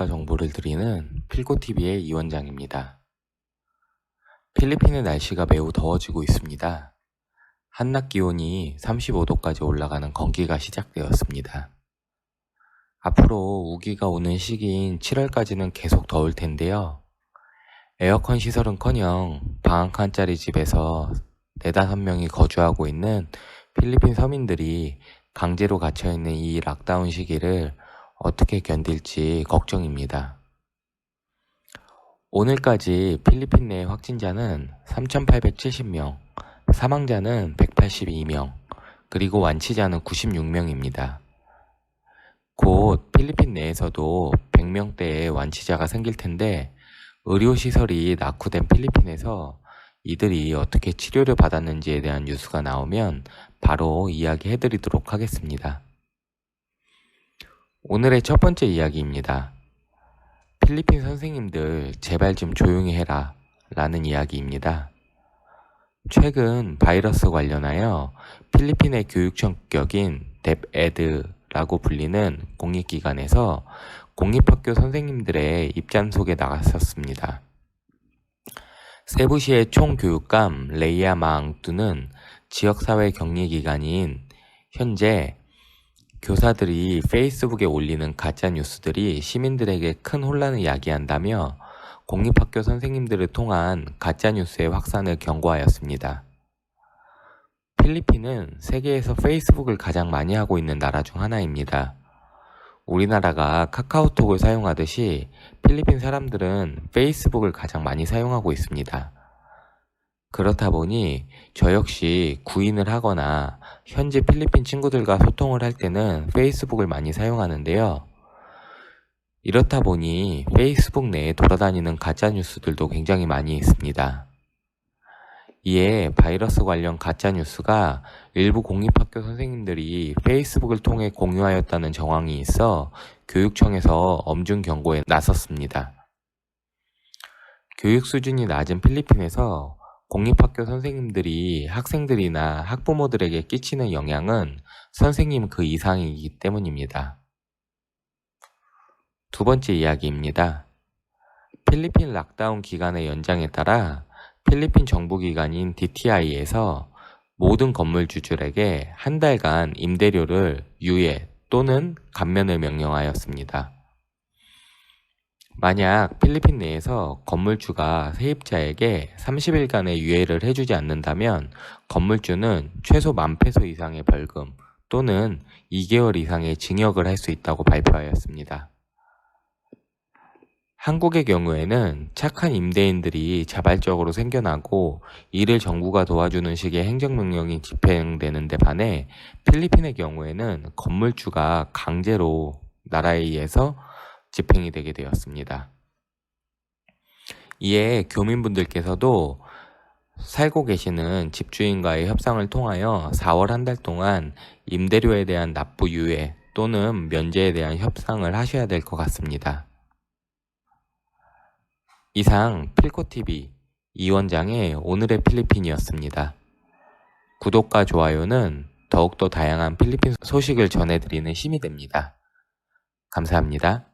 안내과 정보를 드리는 필고TV의 이원장입니다. 필리핀의 날씨가 매우 더워지고 있습니다. 한낮 기온이 35도까지 올라가는 건기가 시작되었습니다. 앞으로 우기가 오는 시기인 7월까지는 계속 더울 텐데요. 에어컨 시설은 커녕 방 한 칸짜리 집에서 네다섯 명이 거주하고 있는 필리핀 서민들이 강제로 갇혀있는 이 락다운 시기를 어떻게 견딜지 걱정입니다. 오늘까지 필리핀 내 확진자는 3,870명, 사망자는 182명, 그리고 완치자는 96명입니다. 곧 필리핀 내에서도 100명대의 완치자가 생길 텐데 의료시설이 낙후된 필리핀에서 이들이 어떻게 치료를 받았는지에 대한 뉴스가 나오면 바로 이야기해드리도록 하겠습니다. 오늘의 첫 번째 이야기입니다. 필리핀 선생님들 제발 좀 조용히 해라 라는 이야기입니다. 최근 바이러스 관련하여 필리핀의 교육 성격인 뎁에드라고 불리는 공익기관에서 공립학교 선생님들의 입장속에 나갔었습니다. 세부시의 총교육감 레이아 마앙뚜는 지역사회 격리기관인 현재 교사들이 페이스북에 올리는 가짜 뉴스들이 시민들에게 큰 혼란을 야기한다며 공립학교 선생님들을 통한 가짜 뉴스의 확산을 경고하였습니다. 필리핀은 세계에서 페이스북을 가장 많이 하고 있는 나라 중 하나입니다. 우리나라가 카카오톡을 사용하듯이 필리핀 사람들은 페이스북을 가장 많이 사용하고 있습니다. 그렇다 보니 저 역시 구인을 하거나 현지 필리핀 친구들과 소통을 할 때는 페이스북을 많이 사용하는데요. 이렇다 보니 페이스북 내에 돌아다니는 가짜 뉴스들도 굉장히 많이 있습니다. 이에 바이러스 관련 가짜 뉴스가 일부 공립학교 선생님들이 페이스북을 통해 공유하였다는 정황이 있어 교육청에서 엄중 경고에 나섰습니다. 교육 수준이 낮은 필리핀에서 공립학교 선생님들이 학생들이나 학부모들에게 끼치는 영향은 선생님 그 이상이기 때문입니다. 두 번째 이야기입니다. 필리핀 락다운 기간의 연장에 따라 필리핀 정부기관인 DTI에서 모든 건물주들에게 한 달간 임대료를 유예 또는 감면을 명령하였습니다. 만약 필리핀 내에서 건물주가 세입자에게 30일간의 유예를 해주지 않는다면 건물주는 최소 만 페소 이상의 벌금 또는 2개월 이상의 징역을 할 수 있다고 발표하였습니다. 한국의 경우에는 착한 임대인들이 자발적으로 생겨나고 이를 정부가 도와주는 식의 행정명령이 집행되는데 반해 필리핀의 경우에는 건물주가 강제로 나라에 의해서 집행이 되게 되었습니다. 이에 교민분들께서도 살고 계시는 집주인과의 협상을 통하여 4월 한 달 동안 임대료에 대한 납부 유예 또는 면제에 대한 협상을 하셔야 될 것 같습니다. 이상 필코TV 이원장의 오늘의 필리핀이었습니다. 구독과 좋아요는 더욱더 다양한 필리핀 소식을 전해드리는 힘이 됩니다. 감사합니다.